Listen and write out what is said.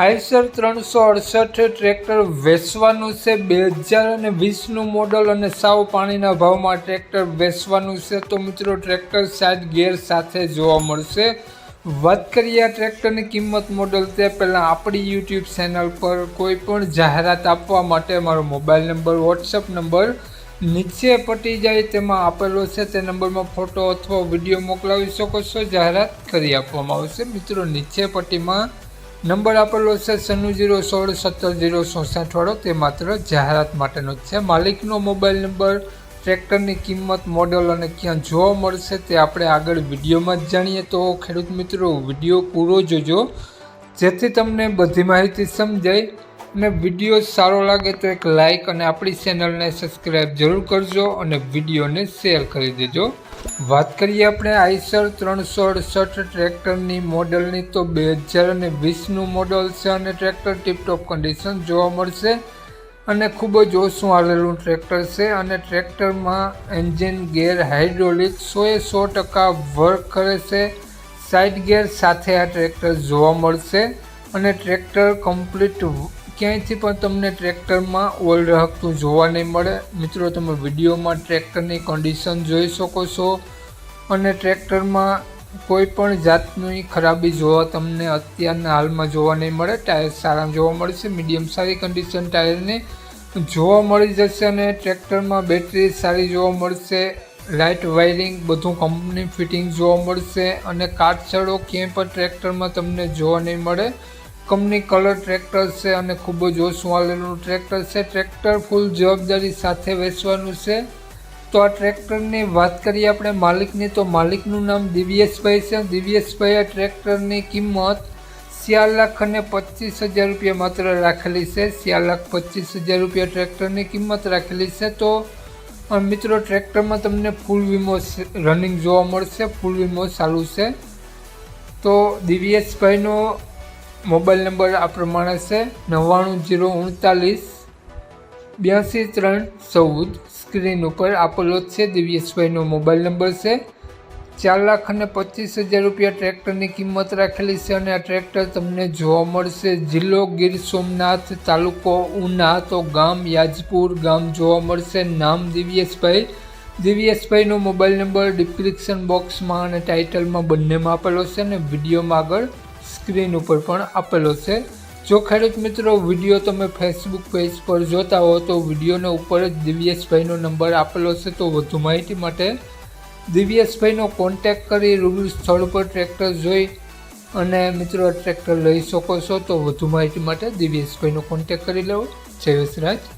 Eicher ત્રણસો અડસઠ tractor વેચવાનું છે. બે હજાર અને વીસનું મોડલ અને સાવ પાણીના ભાવમાં ટ્રેક્ટર વેચવાનું છે. તો મિત્રો, ટ્રેક્ટર સાઈડ ગેર સાથે જોવા મળશે. વાત કરીએ આ ટ્રેક્ટરની કિંમત મોડલ તે પહેલાં આપણી યુટ્યુબ ચેનલ પર કોઈ પણ જાહેરાત આપવા માટે મારો મોબાઈલ નંબર વોટ્સઅપ નંબર નીચે પટી જાય તેમાં આપેલો છે. તે નંબરમાં ફોટો અથવા વીડિયો મોકલાવી શકો છો. જાહેરાત કરી આપવામાં આવશે. મિત્રો, નીચે પટ્ટીમાં નંબર આપેલો છે સન્નું જીરો સોળ સત્તર જીરો ચોસઠ વાળો. તે માત્ર જાહેરાત માટેનો જ છે. માલિકનો મોબાઈલ નંબર, ટ્રેક્ટરની કિંમત, મોડલ અને ક્યાં જોવા મળશે તે આપણે આગળ વિડીયોમાં જ જાણીએ. તો ખેડૂત મિત્રો, વીડિયો પૂરો જોજો. જેથી તમને બધી માહિતી સમજાય. અને વીડિયો સારો લાગે તો એક લાઈક અને આપણી ચેનલને સબસ્ક્રાઈબ જરૂર કરજો અને વિડીયોને શેર કરી દેજો. વાત કરીએ આપણે આઈસર ત્રણસો અડસઠ ટ્રેક્ટરની મોડલની તો બે હજાર અને વીસનું મોડલ છે અને ટ્રેક્ટર ટીપટોપ કન્ડિશન જોવા મળશે. અને ખૂબ જ ઓછું આવેલું ટ્રેક્ટર છે અને ટ્રેક્ટરમાં એન્જિન ગેર હાઇડ્રોલિક સોએ સો ટકા વર્ક કરે છે. સાઇડ ગેર સાથે આ ટ્રેક્ટર જોવા મળશે. અને ટ્રેક્ટર કમ્પ્લીટ ક્યાંયથી પણ તમને ટ્રેક્ટરમાં ઓઇલ રહકતું જોવા નહીં મળે. મિત્રો, તમે વિડીયોમાં ટ્રેક્ટરની કન્ડિશન જોઈ શકો છો અને ટ્રેક્ટરમાં કોઈ પણ જાતની ખરાબી જોવા તમને અત્યારના હાલમાં જોવા નહીં મળે. ટાયર સારા જોવા મળશે, મીડિયમ સારી કન્ડિશન ટાયરની જોવા મળી જશે અને ટ્રેક્ટરમાં બેટરી સારી જોવા મળશે લાઇટ વાયરિંગ બધું કંપની ફિટિંગ જોવા મળશે અને કાટછડો ક્યાંય પણ ટ્રેક્ટરમાં તમને જોવા નહીં મળે. કંપની કલર ટ્રેક્ટર છે અને ખૂબ જ ઓછું હાલેલું ટ્રેક્ટર છે. ટ્રેક્ટર ફૂલ જવાબદારી સાથે વેચવાનું છે. તો આ ટ્રેક્ટરની વાત કરીએ આપણે માલિકની, તો માલિકનું નામ દિવ્યેશભાઈ છે. દિવ્યેશભાઈ આ ટ્રેક્ટરની કિંમત ચાર લાખ અને પચીસ હજાર રૂપિયા માત્ર રાખેલી છે. ચાર લાખ પચીસ હજાર રૂપિયા ટ્રેક્ટરની કિંમત રાખેલી છે. તો મિત્રો, ટ્રેક્ટરમાં તમને ફૂલ વીમો રનિંગ જોવા મળશે. ફૂલ વીમો ચાલુ છે. તો દિવ્યેશભાઈનો મોબાઈલ નંબર આ પ્રમાણે છે. નવ્વાણું જીરો ઉણતાલીસ બ્યાસી ત્રણ ચૌદ સ્ક્રીન ઉપર આપેલો છે. દિવ્યેશભાઈનો મોબાઈલ નંબર છે. ચાર લાખ અને પચીસ હજાર રૂપિયા ટ્રેક્ટરની કિંમત રાખેલી છે અને આ ટ્રેક્ટર તમને જોવા મળશે. જિલ્લો ગીર સોમનાથ તાલુકો ઉના, તો ગામ યાજપુર, ગામ જોવા મળશે. નામ દિવ્યેશભાઈ. દિવ્યેશભાઈનો મોબાઈલ નંબર ડિસ્ક્રિપ્શન બોક્સમાં અને ટાઇટલમાં બંનેમાં આપેલો છે અને વિડીયોમાં આગળ સ્ક્રીન ઉપર પણ આપેલો છે. જો ખેડૂત મિત્રો, વીડિયો તમે ફેસબુક પેજ પર જોતા હો તો વિડીયોના ઉપર જ દિવ્યેશભાઈનો નંબર આપેલો છે તો વધુ માહિતી માટે દિવ્યેશભાઈનો કોન્ટેક કરી રૂબરૂ સ્થળ પર ટ્રેક્ટર જોઈ અને મિત્રો ટ્રેક્ટર લઈ શકો છો તો વધુ માહિતી માટે દિવ્યેશભાઈનો કોન્ટેક કરી લો જય વસરાજ